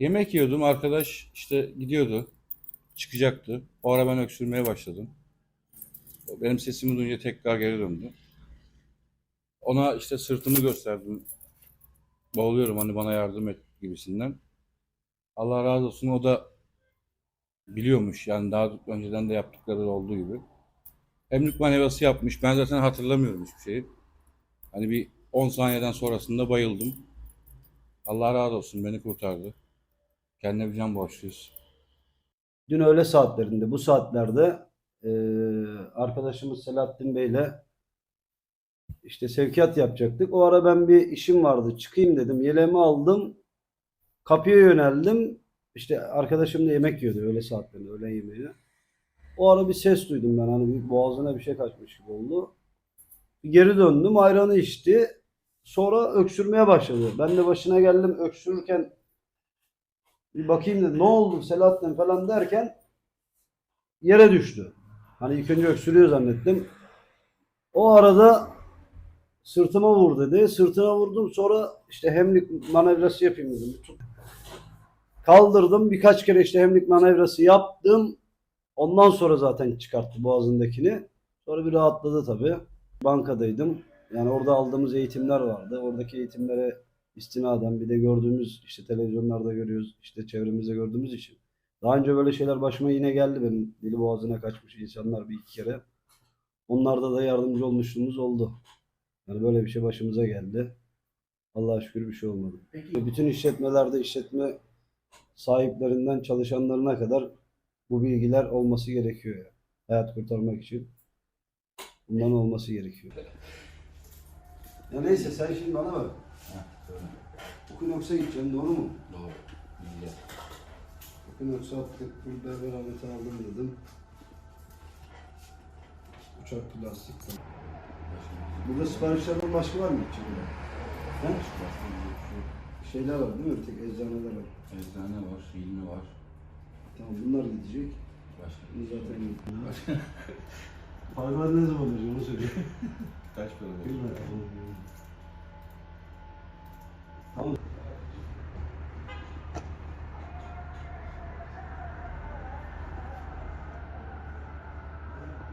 Yemek yiyordum. Arkadaş işte gidiyordu. Çıkacaktı. O ara ben öksürmeye başladım. Benim sesimi duyunca tekrar geri döndü. Ona işte sırtımı gösterdim. Boğuluyorum hani bana yardım et gibisinden. Allah razı olsun o da biliyormuş yani daha önceden de yaptıkları olduğu gibi. Hemlik manevrası yapmış. Ben zaten hatırlamıyorum hiçbir şeyi. Hani bir 10 saniyeden sonrasında bayıldım. Allah razı olsun beni kurtardı. Kendine bir can borçluyuz. Dün öğle saatlerinde bu saatlerde eee, arkadaşımız Selahattin Bey'le işte sevkiyat yapacaktık. O ara ben bir işim vardı. Çıkayım dedim. Yeleğimi aldım. Kapıya yöneldim. İşte arkadaşım da yemek yiyordu öğle saatlerinde, öğlen yemeği. O ara bir ses duydum ben. Hani bir boğazına bir şey kaçmış gibi oldu. Geri döndüm. Ayranı içti. Sonra öksürmeye başladı. Ben de başına geldim öksürürken bir bakayım dedim. Ne oldu Selahattin falan derken yere düştü. Hani ilk önce öksürüyor zannettim. O arada sırtıma vur dedi. Sırtına vurdum. Sonra işte hemlik manevrası yapayım dedim. Kaldırdım. Birkaç kere işte hemlik manevrası yaptım. Ondan sonra zaten çıkarttı boğazındakini. Sonra bir rahatladı tabii. Bankadaydım. Yani orada aldığımız eğitimler vardı. Oradaki eğitimlere istinaden bir de gördüğümüz işte televizyonlarda görüyoruz. işte çevremizde gördüğümüz için. Daha önce böyle şeyler başıma yine geldi benim. Dili boğazına kaçmış insanlar bir iki kere. Onlarda da yardımcı olmuşluğumuz oldu. Yani böyle bir şey başımıza geldi. Allah'a şükür bir şey olmadı. Bütün işletmelerde işletme sahiplerinden çalışanlarına kadar bu bilgiler olması gerekiyor. ya. Hayat kurtarmak için. Bundan olması gerekiyor. Ya neyse sen şimdi bana bak. Okunoks'a gideceğim doğru mu? Doğru. Okunoks'a attık. Burada beraber aldım dedim. Uçak plastik. Burada siparişlerden başka var mı içinde? He? Şeyler var değil mi? Tek eczaneler var. Eczane var, ilmi var. Tamam bunlar gidecek. Başka Bu zaten gitti. Hayvan ne zaman olacak onu söyle. Kaç para Bilmiyorum.